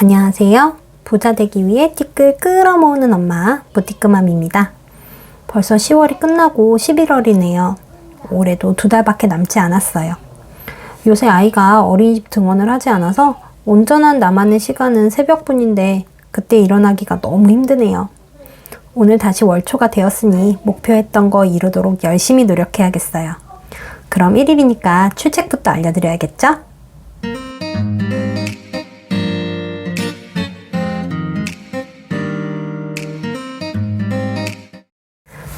안녕하세요. 부자 되기 위해 티끌 끌어모으는 엄마 부티크맘입니다. 벌써 10월이 끝나고 11월이네요. 올해도 두 달밖에 남지 않았어요. 요새 아이가 어린이집 등원을 하지 않아서 온전한 나만의 시간은 새벽뿐인데 그때 일어나기가 너무 힘드네요. 오늘 다시 월초가 되었으니 목표했던 거 이루도록 열심히 노력해야겠어요. 그럼 1일이니까 출첵부터 알려드려야겠죠?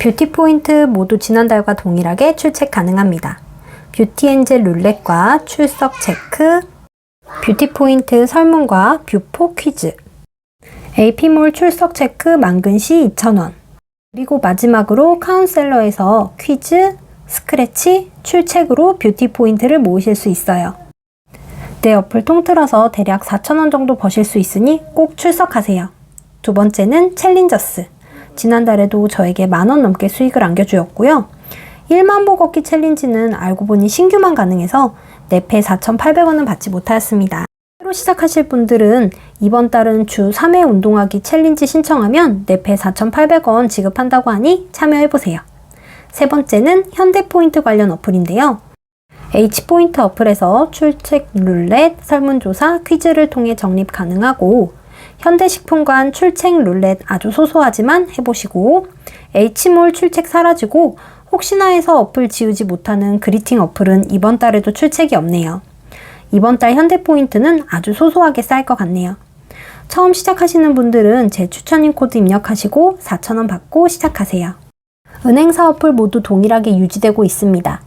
뷰티 포인트 모두 지난달과 동일하게 출첵 가능합니다. 뷰티 엔젤 룰렛과 출석 체크, 뷰티 포인트 설문과 뷰포 퀴즈, AP몰 출석 체크 만근 시 2,000원, 그리고 마지막으로 카운셀러에서 퀴즈, 스크래치, 출첵으로 뷰티 포인트를 모으실 수 있어요. 내 어플 통틀어서 대략 4,000원 정도 버실 수 있으니 꼭 출석하세요. 두 번째는 챌린저스. 지난달에도 저에게 만원 넘게 수익을 안겨주었고요. 1만 보 걷기 챌린지는 알고 보니 신규만 가능해서 내패 4,800원은 받지 못하였습니다. 새로 시작하실 분들은 이번 달은 주 3회 운동하기 챌린지 신청하면 내패 4,800원 지급한다고 하니 참여해보세요. 세 번째는 현대포인트 관련 어플인데요. H포인트 어플에서 출첵 룰렛, 설문조사, 퀴즈를 통해 적립 가능하고 현대식품관 출첵 룰렛 아주 소소하지만 해보시고 H몰 출첵 사라지고 혹시나 해서 어플 지우지 못하는 그리팅 어플은 이번 달에도 출첵이 없네요. 이번 달 현대포인트는 아주 소소하게 쌓일 것 같네요. 처음 시작하시는 분들은 제 추천인 코드 입력하시고 4,000원 받고 시작하세요. 은행사 어플 모두 동일하게 유지되고 있습니다.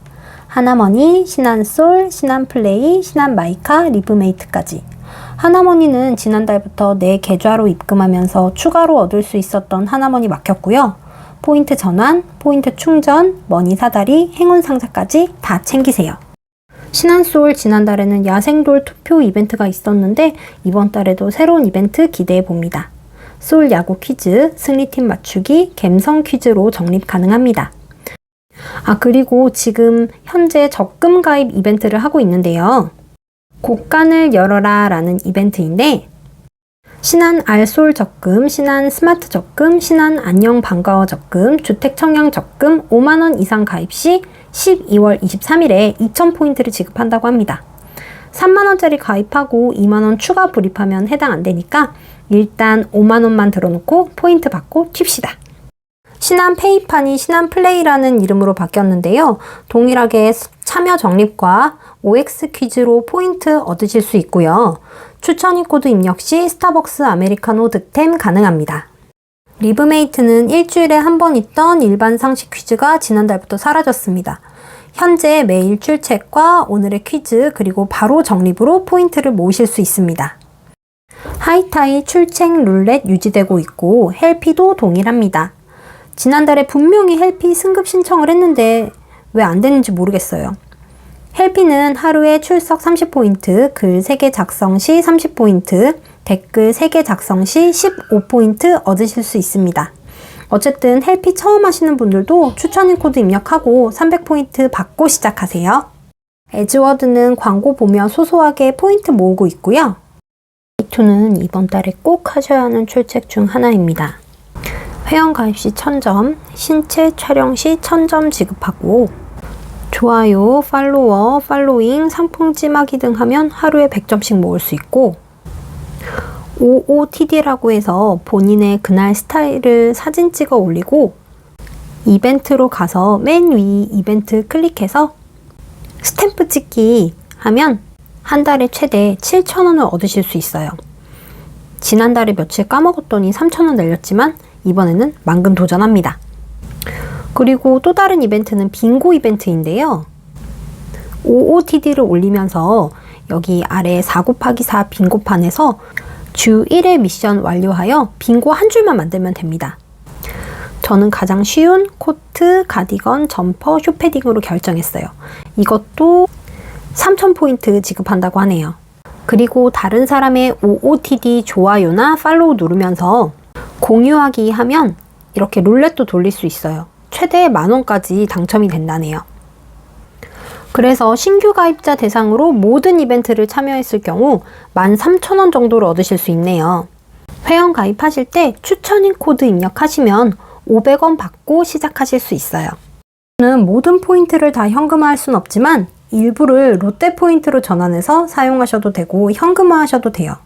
하나머니, 신한솔, 신한플레이, 신한마이카, 리브메이트까지. 하나머니는 지난달부터 내 계좌로 입금하면서 추가로 얻을 수 있었던 하나머니 막혔고요. 포인트 전환, 포인트 충전, 머니 사다리, 행운 상자까지 다 챙기세요. 신한솔 지난달에는 야생돌 투표 이벤트가 있었는데 이번 달에도 새로운 이벤트 기대해 봅니다. 솔 야구 퀴즈, 승리팀 맞추기, 갬성 퀴즈로 적립 가능합니다. 아, 그리고 지금 현재 적금 가입 이벤트를 하고 있는데요. 곡간을 열어라 라는 이벤트인데, 신한 알솔 적금, 신한 스마트 적금, 신한 안녕 반가워 적금, 주택 청약 적금 5만원 이상 가입 시 12월 23일에 2,000포인트를 지급한다고 합니다. 3만원짜리 가입하고 2만원 추가 불입하면 해당 안 되니까 일단 5만원만 들어놓고 포인트 받고 튑시다. 신한 페이판이 신한 플레이라는 이름으로 바뀌었는데요. 동일하게 참여 적립과 OX 퀴즈로 포인트 얻으실 수 있고요. 추천인 코드 입력 시 스타벅스 아메리카노 득템 가능합니다. 리브메이트는 일주일에 한 번 있던 일반 상식 퀴즈가 지난달부터 사라졌습니다. 현재 매일 출첵과 오늘의 퀴즈 그리고 바로 적립으로 포인트를 모으실 수 있습니다. 하이타이 출첵 룰렛 유지되고 있고 헬피도 동일합니다. 지난달에 분명히 헬피 승급 신청을 했는데 왜 안 되는지 모르겠어요. 헬피는 하루에 출석 30포인트, 글 3개 작성 시 30포인트, 댓글 3개 작성 시 15포인트 얻으실 수 있습니다. 어쨌든 헬피 처음 하시는 분들도 추천인 코드 입력하고 300포인트 받고 시작하세요. 에즈워드는 광고 보며 소소하게 포인트 모으고 있고요. 이투는 이번 달에 꼭 하셔야 하는 출첵 중 하나입니다. 회원 가입 시 1000점, 신체 촬영 시 1000점 지급하고 좋아요, 팔로워, 팔로잉, 상품 찜하기 등 하면 하루에 100점씩 모을 수 있고 OOTD라고 해서 본인의 그날 스타일을 사진 찍어 올리고 이벤트로 가서 맨 위 이벤트 클릭해서 스탬프 찍기 하면 한 달에 최대 7,000원을 얻으실 수 있어요. 지난달에 며칠 까먹었더니 3,000원 날렸지만 이번에는 만금 도전합니다. 그리고 또 다른 이벤트는 빙고 이벤트인데요. OOTD를 올리면서 여기 아래 4 곱하기 4 빙고판에서 주 1회 미션 완료하여 빙고 한 줄만 만들면 됩니다. 저는 가장 쉬운 코트, 가디건, 점퍼, 쇼패딩으로 결정했어요. 이것도 3,000포인트 지급한다고 하네요. 그리고 다른 사람의 OOTD 좋아요나 팔로우 누르면서 공유하기 하면 이렇게 룰렛도 돌릴 수 있어요. 최대 만 원까지 당첨이 된다네요. 그래서 신규 가입자 대상으로 모든 이벤트를 참여했을 경우 13,000원 정도를 얻으실 수 있네요. 회원 가입하실 때 추천인 코드 입력하시면 500원 받고 시작하실 수 있어요. 는 모든 포인트를 다 현금화할 순 없지만 일부를 롯데 포인트로 전환해서 사용하셔도 되고 현금화하셔도 돼요.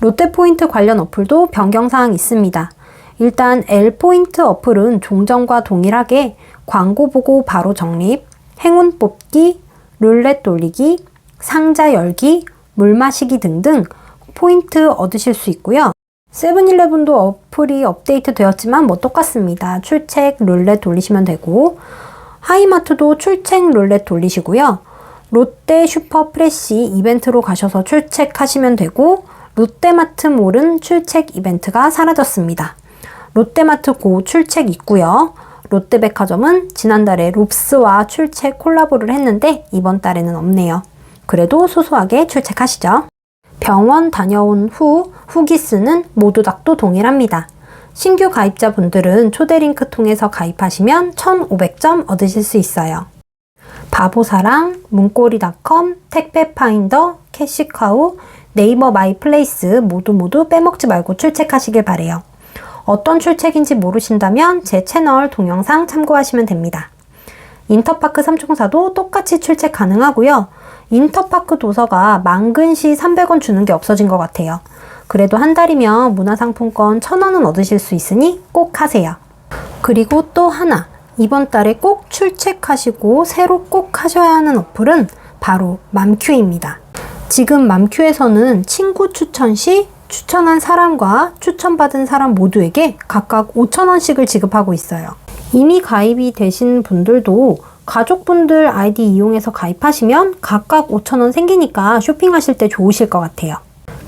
롯데 포인트 관련 어플도 변경사항 있습니다. 일단 L 포인트 어플은 종전과 동일하게 광고 보고 바로 적립, 행운 뽑기, 룰렛 돌리기, 상자 열기, 물 마시기 등등 포인트 얻으실 수 있고요. 세븐일레븐도 어플이 업데이트 되었지만 뭐 똑같습니다. 출첵 룰렛 돌리시면 되고 하이마트도 출첵 룰렛 돌리시고요. 롯데 슈퍼 프레시 이벤트로 가셔서 출첵하시면 되고 롯데마트몰은 출첵 이벤트가 사라졌습니다. 롯데마트 고 출첵 있고요. 롯데백화점은 지난달에 롭스와 출첵 콜라보를 했는데 이번 달에는 없네요. 그래도 소소하게 출첵하시죠. 병원 다녀온 후 후기 쓰는 모두 닥도 동일합니다. 신규 가입자분들은 초대 링크 통해서 가입하시면 1,500점 얻으실 수 있어요. 바보사랑, 문고리닷컴, 택배파인더, 캐시카우, 네이버 마이플레이스 모두 모두 빼먹지 말고 출첵하시길 바래요. 어떤 출첵인지 모르신다면 제 채널 동영상 참고하시면 됩니다. 인터파크 삼총사도 똑같이 출첵 가능하고요. 인터파크 도서가 만근시 300원 주는 게 없어진 것 같아요. 그래도 한 달이면 문화상품권 1000원은 얻으실 수 있으니 꼭 하세요. 그리고 또 하나. 이번 달에 꼭 출첵하시고 새로 꼭 하셔야 하는 어플은 바로 맘큐입니다. 지금 맘큐에서는 친구 추천 시 추천한 사람과 추천받은 사람 모두에게 각각 5,000원씩을 지급하고 있어요. 이미 가입이 되신 분들도 가족분들 아이디 이용해서 가입하시면 각각 5,000원 생기니까 쇼핑하실 때 좋으실 것 같아요.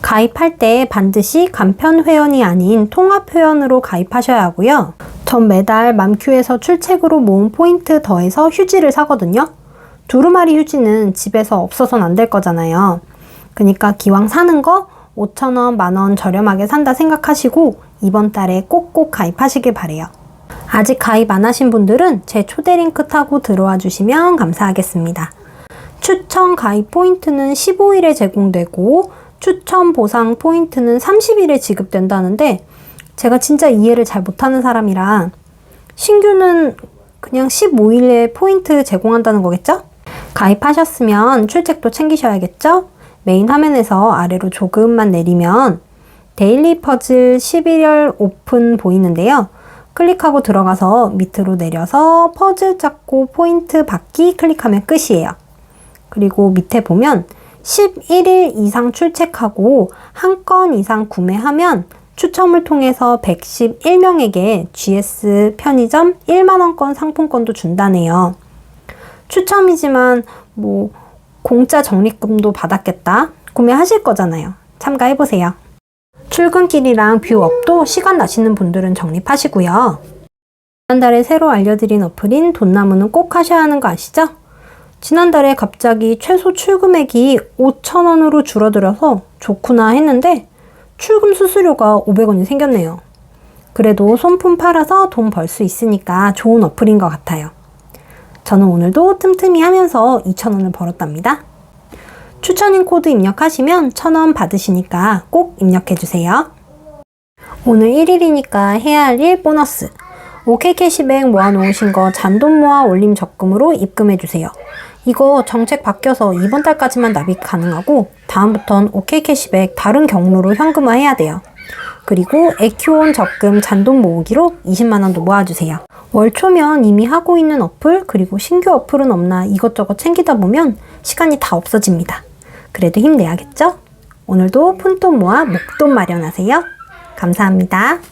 가입할 때 반드시 간편 회원이 아닌 통합 회원으로 가입하셔야 하고요. 전 매달 맘큐에서 출첵으로 모은 포인트 더해서 휴지를 사거든요. 두루마리 휴지는 집에서 없어서는 안될 거잖아요. 그러니까 기왕 사는 거 5,000원, 만원 저렴하게 산다 생각하시고 이번 달에 꼭꼭 가입하시길 바래요. 아직 가입 안 하신 분들은 제 초대 링크 타고 들어와 주시면 감사하겠습니다. 추천 가입 포인트는 15일에 제공되고 추천 보상 포인트는 30일에 지급된다는데 제가 진짜 이해를 잘 못하는 사람이라 신규는 그냥 15일에 포인트 제공한다는 거겠죠? 가입하셨으면 출첵도 챙기셔야겠죠? 메인 화면에서 아래로 조금만 내리면 데일리 퍼즐 11월 오픈 보이는데요. 클릭하고 들어가서 밑으로 내려서 퍼즐 잡고 포인트 받기 클릭하면 끝이에요. 그리고 밑에 보면 11일 이상 출첵하고 한 건 이상 구매하면 추첨을 통해서 111명에게 GS 편의점 1만원권 상품권도 준다네요. 추첨이지만 뭐 공짜 적립금도 받았겠다. 구매하실 거잖아요. 참가해보세요. 출근길이랑 뷰업도 시간 나시는 분들은 적립하시고요. 지난달에 새로 알려드린 어플인 돈나무는 꼭 하셔야 하는 거 아시죠? 지난달에 갑자기 최소 출금액이 5,000원으로 줄어들어서 좋구나 했는데 출금 수수료가 500원이 생겼네요. 그래도 손품 팔아서 돈 벌 수 있으니까 좋은 어플인 것 같아요. 저는 오늘도 틈틈이 하면서 2,000원을 벌었답니다. 추천인 코드 입력하시면 1,000원 받으시니까 꼭 입력해주세요. 오늘 1일이니까 해야 할 일 보너스. OK 캐시백 모아놓으신 거 잔돈 모아 올림 적금으로 입금해주세요. 이거 정책 바뀌어서 이번 달까지만 납입 가능하고 다음부턴 OK 캐시백 다른 경로로 현금화해야 돼요. 그리고 에큐온 적금 잔돈 모으기로 20만원도 모아주세요. 월 초면 이미 하고 있는 어플 그리고 신규 어플은 없나 이것저것 챙기다 보면 시간이 다 없어집니다. 그래도 힘내야겠죠? 오늘도 푼돈 모아 목돈 마련하세요. 감사합니다.